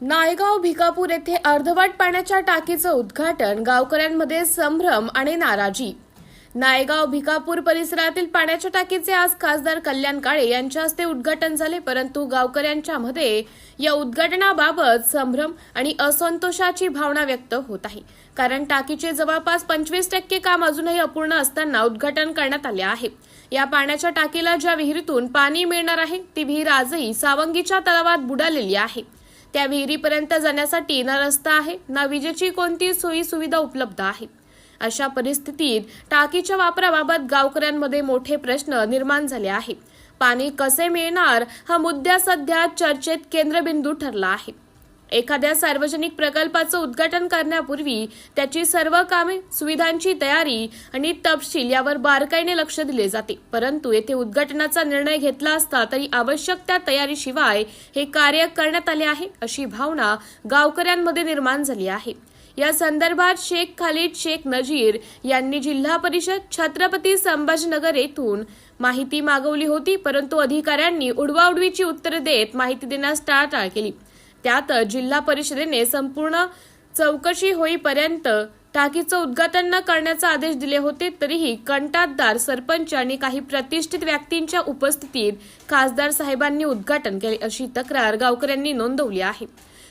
नायगाव भिकापूर येथे अर्धवट पाण्याच्या टाकीचं उद्घाटन गावकऱ्यांमध्ये संभ्रम आणि नाराजी. नायगाव भिकापूर परिसरातील पाण्याच्या टाकीचे आज खासदार कल्याण काळे यांच्या हस्ते उद्घाटन झाले परंतु गावकऱ्यांच्या मध्ये या उद्घाटनाबाबत संभ्रम आणि असंतोषाची भावना व्यक्त होत आहे. कारण टाकीचे जवळपास पंचवीस टक्के काम अजूनही अपूर्ण असताना उद्घाटन करण्यात आले आहे. या पाण्याच्या टाकीला ज्या विहिरीतून पाणी मिळणार आहे ती विहीर आजही सावंगीच्या तलावात बुडालेली आहे. त्या विहिरीपर्यंत जाण्यासाठी ना रस्ता आहे. ना विजेची कोणती सोयी सुविधा उपलब्ध आहे? अशा परिस्थितीत टाकीच्या वापराबाबत गावकऱ्यांमध्ये मोठे प्रश्न निर्माण झाले आहे पाणी कसे मिळणार हा मुद्दा सध्या चर्चेत केंद्रबिंदू ठरला आहे. एखाद्या सार्वजनिक प्रकल्पाचं उद्घाटन करण्यापूर्वी त्याची सर्व कामे सुविधांची तयारी आणि तपशील यावर बारकाईने लक्ष दिले जाते. परंतु येथे उद्घाटनाचा निर्णय घेतला असता तरी आवश्यक त्या तयारीशिवाय हे कार्य करण्यात आले आहे अशी भावना गावकऱ्यांमध्ये निर्माण झाली आहे. या संदर्भात शेख खालिद शेख नजीर यांनी जिल्हा परिषद छत्रपती संभाजीनगर येथून माहिती मागवली होती परंतु अधिकाऱ्यांनी उडवाउडवीची उत्तरे देत माहिती देण्यास टाळाटाळ केली. त्यात जिल्हा परिषदेने संपूर्ण चौकशी होईपर्यंत टाकीचं उद्घाटन न करण्याचा आदेश दिले होते तरीही कंटातदार सरपंच आणि काही प्रतिष्ठित व्यक्तींच्या उपस्थितीत खासदार साहेबांनी उद्घाटन केले अशी तक्रार गावकऱ्यांनी नोंदवली आहे.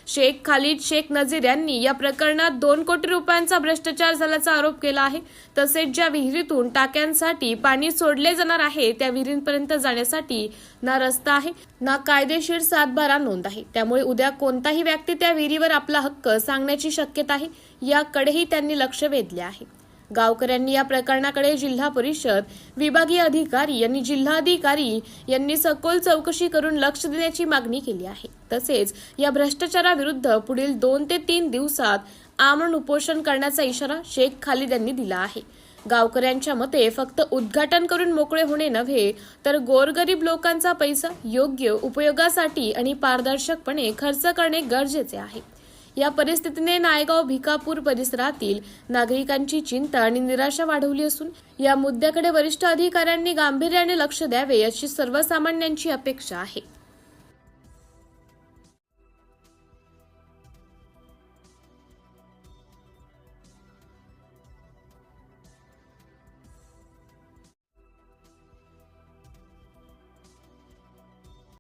शेख खालिद शेख नजीर यांनी या प्रकरणात दोन कोटी रुपयांचा भ्रष्टाचार झाल्याचा आरोप केला आहे. तसेच ज्या विहिरीतून टाक्यांसाठी पाणी सोडले जाणार आहे त्या विहिरींपर्यंत जाण्यासाठी ना रस्ता आहे ना कायदेशीर सातबारा नोंद आहे. त्यामुळे उद्या कोणताही व्यक्ती त्या विहिरीवर आपला हक्क सांगण्याची शक्यता आहे याकडेही त्यांनी लक्ष वेधले आहे. गावकऱ्यांनी या प्रकरणाकडे जिल्हा परिषद विभागीय अधिकारी यांनी जिल्हाधिकारी यांनी सखोल चौकशी करून लक्ष देण्याची मागणी केली आहे. तसेच या भ्रष्टाचाराविरुद्ध पुढील दोन ते तीन दिवसात आमरण उपोषण करण्याचा इशारा शेख खालिद यांनी दिला आहे. गावकऱ्यांच्या मते फक्त उद्घाटन करून मोकळे होणे नव्हे तर गोरगरीब लोकांचा पैसा योग्य उपयोगासाठी आणि पारदर्शकपणे खर्च करणे गरजेचे आहे. या परिस्थितीने नायगाव भिकापूर परिसरातील नागरिकांची चिंता आणि निराशा वाढवली असून या मुद्द्याकडे वरिष्ठ अधिकाऱ्यांनी गांभीर्याने लक्ष द्यावे अशी सर्वसामान्यांची अपेक्षा आहे.